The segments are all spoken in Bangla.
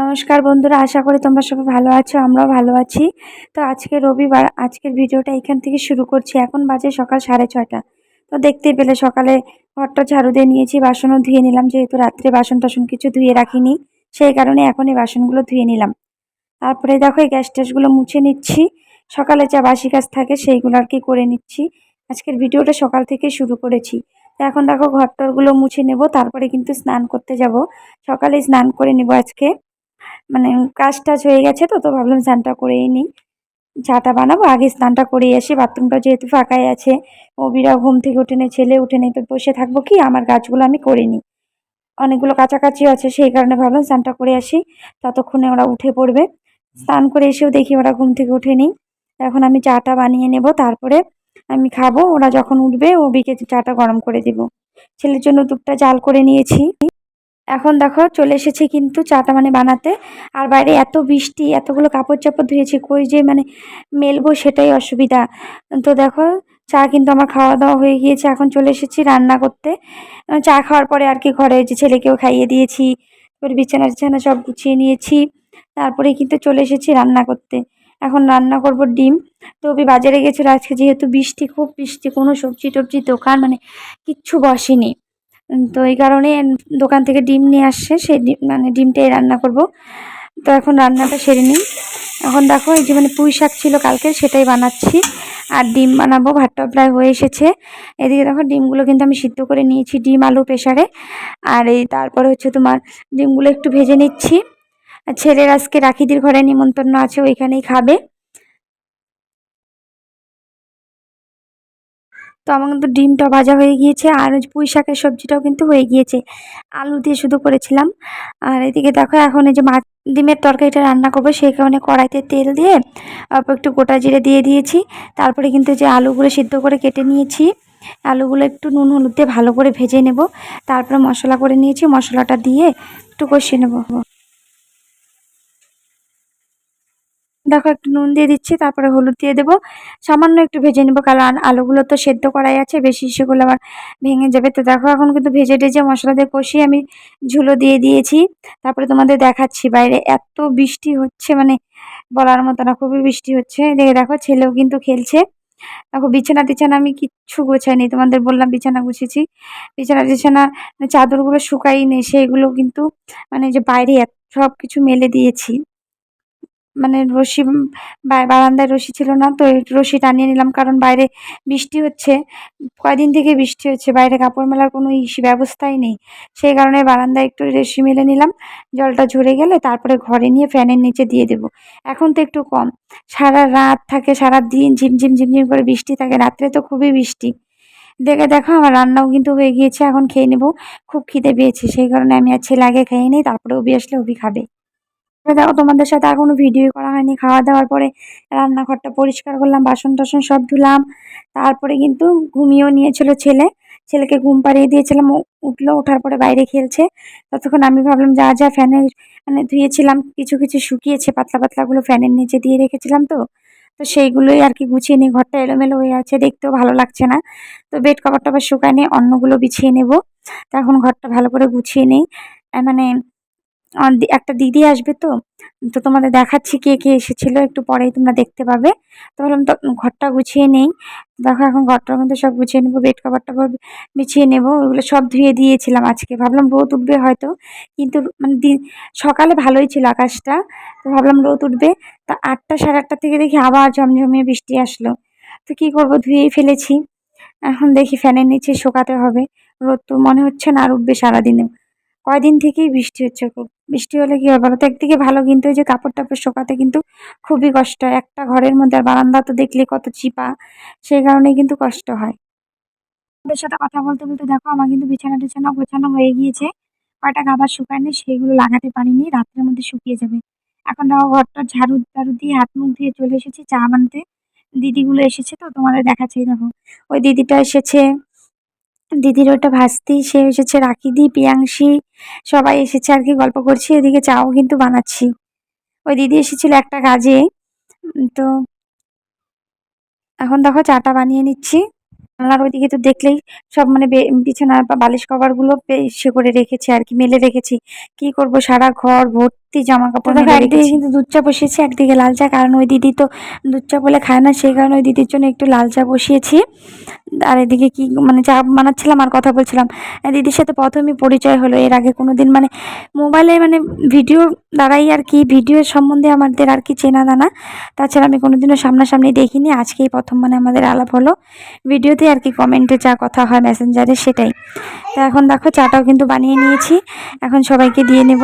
নমস্কার বন্ধুরা, আশা করি তোমরা সবাই ভালো আছো, আমরাও ভালো আছি। তো আজকে রবিবার, আজকের ভিডিওটা এখান থেকে শুরু করছি। এখন বাজে সকাল সাড়ে ছয়টা। তো দেখতেই পেলে সকালে ঘরটা ঝাড়ু দিয়ে নিয়েছি, বাসনও ধুয়ে নিলাম, যেহেতু রাত্রে বাসন টাসন কিছু ধুয়ে রাখিনি, সেই কারণে এখন এই বাসনগুলো ধুয়ে নিলাম। তারপরে দেখো, এই গ্যাস ট্যাসগুলো মুছে নিচ্ছি। সকালে যা বাসি কাজ থাকে, সেইগুলো আর কি করে নিচ্ছি। আজকের ভিডিওটা সকাল থেকে শুরু করেছি। তো এখন দেখো, ঘরটরগুলো মুছে নেব, তারপরে কিন্তু স্নান করতে যাব। সকালে স্নান করে নেব আজকে। মানে কাজ টাজ হয়ে গেছে তো তো ভাবলাম স্নানটা করেই নিই। চাটা বানাবো, আগে স্নানটা করে আসি, বাথরুমটা যেহেতু ফাঁকাই আছে। অবিরা ঘুম থেকে উঠে নেই ছেলে উঠে নেই, তো বসে থাকব কি? আমার গাছগুলো আমি করে নিই। অনেকগুলো কাছাকাছি আছে, সেই কারণে ভাবলাম স্নানটা করে আসি। ততক্ষণে ওরা উঠে পড়বে। স্নান করে এসেও দেখি ওরা ঘুম থেকে উঠে নিই। এখন আমি চাটা বানিয়ে নেব, তারপরে আমি খাব। ওরা যখন উঠবে, ও বিকে চাটা গরম করে দেব। ছেলের জন্য দুধটা জাল করে নিয়েছি। এখন দেখো চলে এসেছি কিন্তু চাটা মানে বানাতে। আর বাইরে এত বৃষ্টি, এতগুলো কাপড় চাপড় ধুয়েছি, কই যে মানে মেলবো সেটাই অসুবিধা। তো দেখো চা কিন্তু আমার খাওয়া দাওয়া হয়ে গিয়েছে, এখন চলে এসেছি রান্না করতে। চা খাওয়ার পরে আর কি ঘরে যে ছেলেকেও খাইয়ে দিয়েছি এবার বিছানা টিছানা সব গুছিয়ে নিয়েছি, তারপরে কিন্তু চলে এসেছি রান্না করতে। এখন রান্না করব ডিম। তো বাজারে গেছিল, আজকে যেহেতু বৃষ্টি, খুব বৃষ্টি, কোনো সবজি টবজির দোকান মানে কিচ্ছু বসেনি। তো এই কারণে দোকান থেকে ডিম নিয়ে আসছে। সেই ডিম মানে ডিমটাই রান্না করব। তো এখন রান্নাটা সেরে নিই। এখন দেখো, এই যে মানে পুঁই শাক ছিল কালকে, সেটাই বানাচ্ছি। আর ডিম বানাবো ভাতটা প্রায় হয়ে এসেছে। এদিকে দেখো, ডিমগুলো কিন্তু আমি সিদ্ধ করে নিয়েছি ডিম, আলু প্রেশারে আর এই তারপরে হচ্ছে তোমার ডিমগুলো একটু ভেজে নিচ্ছি। ছেলের আজকে রাখিদির ঘরে নিমন্ত্রণ আছে, ওইখানেই খাবে। তো আমার কিন্তু ডিমটা ভাজা হয়ে গিয়েছে, আর পুঁই শাকের সবজিটাও কিন্তু হয়ে গিয়েছে। আলু দিয়ে শুধু করেছিলাম। আর এদিকে দেখো এখন এই যে মাছ ডিমের তরকারিটা রান্না করব, সেই কারণে কড়াইতে তেল দিয়ে অল্প একটু গোটা জিরে দিয়ে দিয়েছি। তারপরে কিন্তু যে আলুগুলো সিদ্ধ করে কেটে নিয়েছি, আলুগুলো একটু নুন হলুদ দিয়ে ভালো করে ভেজে নেব। তারপরে মশলা করে নিয়েছি, মশলাটা দিয়ে একটু কষিয়ে নেব। দেখো একটু নুন দিয়ে দিচ্ছি, তারপরে হলুদ দিয়ে দেবো। সামান্য একটু ভেজে নেব, কারণ আলুগুলো তো সেদ্ধ করাই আছে, বেশি সেগুলো আবার ভেঙে যাবে। তো দেখো এখন কিন্তু ভেজে টেজে মশলা দিয়ে কষিয়ে আমি ঝুলো দিয়ে দিয়েছি। তারপরে তোমাদের দেখাচ্ছি বাইরে, এত বৃষ্টি হচ্ছে মানে বলার মতো না, খুবই বৃষ্টি হচ্ছে। দেখে দেখো ছেলেও কিন্তু খেলছে। দেখো বিছানা টিছানা আমি কিচ্ছু গোছাইনি, তোমাদের বললাম বিছানা গুছিয়েছি বিছানা টিছানা চাদরগুলো শুকাই নেই সেইগুলো কিন্তু মানে যে বাইরে সব কিছু মেলে দিয়েছি। মানে রশি বারান্দায় রশি ছিল না, তো রশি টানিয়ে নিলাম, কারণ বাইরে বৃষ্টি হচ্ছে। কয়দিন থেকে বৃষ্টি হচ্ছে, বাইরে কাপড় মেলার কোনো ব্যবস্থাই নেই। সেই কারণে বারান্দায় একটু রশি মেলে নিলাম, জলটা ঝরে গেলে তারপরে ঘরে নিয়ে ফ্যানের নিচে দিয়ে দেবো। এখন তো একটু কম। সারা রাত থাকে, সারা দিন ঝিমঝিম ঝিমঝিম করে বৃষ্টি থাকে, রাত্রে তো খুবই বৃষ্টি। দেখে দেখো আমার রান্নাও কিন্তু হয়ে গিয়েছে, এখন খেয়ে নেব, খুব খিদে পেয়েছে, সেই কারণে আমি আর ছেলে আগে খেয়ে নিই, তারপরে ওবি আসলে ওবি খাবে। দেখো তোমাদের সাথে আর কোনো ভিডিও করা হয়নি। খাওয়া দাওয়ার পরে রান্নাঘরটা পরিষ্কার করলাম, বাসন টাসন সব ধুলাম। তারপরে কিন্তু ঘুমিয়েও নিয়েছিল ছেলে। ছেলেকে ঘুম পাড়িয়ে দিয়েছিলাম। উঠল, ওঠার পরে বাইরে খেলছে। ততক্ষণ আমি ভাবলাম, যা যা ফ্যানের মানে ধুয়েছিলাম, কিছু কিছু শুকিয়েছে, পাতলা পাতলাগুলো ফ্যানের নিচে দিয়ে রেখেছিলাম তো। তো সেইগুলোই আর কি গুছিয়ে নিই। ঘরটা এলোমেলো হয়ে আছে, দেখতেও ভালো লাগছে না। তো বেড কভারটা আবার শুকায় নিয়ে অন্যগুলো বিছিয়ে নেব। তো এখন ঘরটা ভালো করে গুছিয়ে নিই। মানে একটা দিদি আসবে তো তো তোমাদের দেখাচ্ছি কে কে এসেছিল, একটু পরেই তোমরা দেখতে পাবে। তো বললাম, তো ঘরটা গুছিয়ে নেই। দেখো এখন ঘরটা কিন্তু সব গুছিয়ে নেব বেড কভার টভার বিছিয়ে নেব, ওগুলো সব ধুয়ে দিয়েছিলাম আজকে। ভাবলাম রোদ উঠবে হয়তো, কিন্তু মানে সকালে ভালোই ছিল আকাশটা। তো ভাবলাম রোদ উঠবে। তা আটটা সাড়ে আটটা থেকে দেখি আবার ঝমঝমিয়ে বৃষ্টি আসলো। তো কী করব, ধুয়েই ফেলেছি। এখন দেখি ফ্যানের নিচে শোকাতে হবে। রোদ তো মনে হচ্ছে না আর উঠবে সারাদিনে। কয়দিন থেকেই বৃষ্টি হচ্ছে খুব। বৃষ্টি হলে কি হয় বলো তো একদিকে ভালো, কিন্তু ওই যে কাপড় টাপড় শোকাতে কিন্তু খুবই কষ্ট। একটা ঘরের মধ্যে আর বারান্দা তো দেখলে কত চিপা। সেই কারণে কিন্তু কষ্ট হয়। ওদের সাথে কথা বলতে বলতে দেখো, আমার কিন্তু বিছানা টিছানা গোছানো হয়ে গিয়েছে। কয়টা গাবার শুকায়নি, সেইগুলো লাগাতে পারিনি, রাত্রের মধ্যে শুকিয়ে যাবে। এখন দেখো ঘরটা ঝাড়ু ঝাড়ু দিয়ে হাত মুখ দিয়ে চলে এসেছি চা বানতে। দিদিগুলো এসেছে তো, তোমাদের দেখাচ্ছি, দেখো। ওই দিদিটা এসেছে দিদির ওটা ভাস্তি, সে এসেছে রাখিদি পিয়াংশি সবাই এসেছে আর কি গল্প করছি। এদিকে চাও কিন্তু বানাচ্ছি। ওই দিদি এসেছিল একটা কাজে। তো এখন দেখো চাটা বানিয়ে নিচ্ছি। জানলার ওইদিকে তো দেখলেই সব মানে বিছানার বা বালিশ কভারগুলো সে করে রেখেছি আর কি মেলে রেখেছি। কি করব? সারা ঘর ভর্তি ভর্তি জামা কাপড় দেখো একদিকে কিন্তু দুধ চা বসিয়েছি একদিকে লাল চা কারণ ওই দিদি তো দুধ চা বলে খায় না সেই কারণে ওই দিদির জন্য একটু লাল চা বসিয়েছি। আর এদিকে কি মানে চা বানাচ্ছিলাম আর কথা বলছিলাম। দিদির সাথে প্রথমই পরিচয় হলো এর আগে কোনো দিন মানে মোবাইলে মানে ভিডিও দ্বারাই আর কি ভিডিওর সম্বন্ধে আমাদের আর কি চেনা জানা। তাছাড়া আমি কোনোদিনও সামনাসামনি দেখিনি আজকেই প্রথম মানে আমাদের আলাপ হলো। ভিডিওতে আর কি কমেন্টে যা কথা হয় মেসেঞ্জারে সেটাই। তো এখন দেখো চাটাও কিন্তু বানিয়ে নিয়েছি। এখন সবাইকে দিয়ে নেব।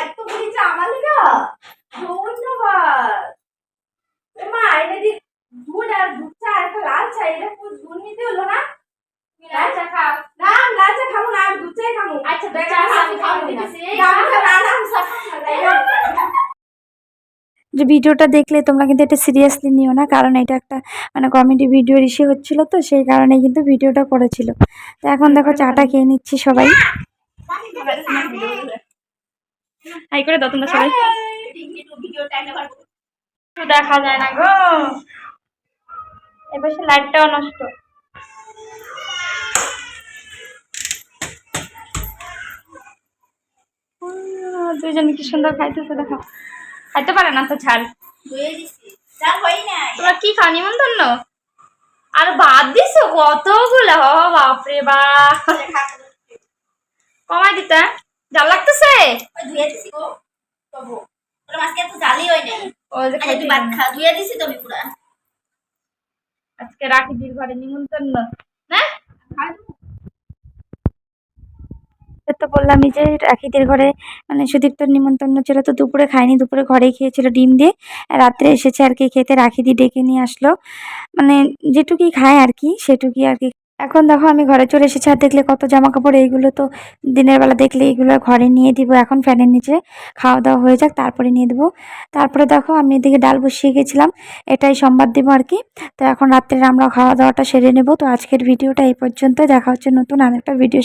এতগুলি চা আমার ধন্যবাদ। মা দি দুধ আর দুধ চা আর একটা লাল চা এটা পুরো দুধ নিতে হলো না লাল চা খাও না আমি লাল চা খাব না আমি দুধ চাই খাব আচ্ছা দুধ চা আমি খাব না না না আমি চা খাব না যে ভিডিওটা দেখলে তোমরা কিন্তু এটা সিরিয়াসলি নিও না, কারণ এটা একটা মানে কমেডি ভিডিও রিসি হচ্ছিল তো, সেই কারণে কিন্তু ভিডিওটা করেছিল। তো এখন দেখো চাটা খেয়ে নিচ্ছি সবাই। হাই করে দাও তোমরা সবাই। দেখা যায় না গো। এবার সে লাইটটাও নষ্ট কি সুন্দর খাইতেছে দেখো খাইতে পারে না তো ছাড়। তোমরা কি খাও নিমন্ত্রণ? আর বাদ দিছো কতগুলো? হ বাপরে বাপ কমাই দিতে জাল লাগতেছে? না। আজকে রাখি দির ঘরে নিমন্ত্রণ। না তো বললামই যে, রাখিদের ঘরে মানে সুদীপ্তর নিমন্ত্রণ ছিল তো দুপুরে খায়নি, দুপুরে ঘরেই খেয়েছিল ডিম দিয়ে। রাত্রে এসেছে আর কি খেতে, রাখিদি ডেকে নিয়ে আসলো। মানে যেটুকুই খায় আর কি, সেটুকুই আর কি। এখন দেখো আমি ঘরে চলে এসেছি, আর দেখলে কত জামা কাপড় এইগুলো তো দিনের বেলা দেখলে এইগুলো ঘরে নিয়ে দিব, এখন ফ্যানের নিচে। খাওয়া দাওয়া হয়ে যাক, তারপরে নিয়ে দেবো। তারপরে দেখো আমি এদিকে ডাল বসিয়ে গেছিলাম, এটাই সম্বাদ দেবো আর কি। তো এখন রাত্রে আমরা খাওয়া দাওয়াটা সেরে নেব। তো আজকের ভিডিওটা এই পর্যন্ত দেখা হচ্ছে নতুন আরেকটা ভিডিও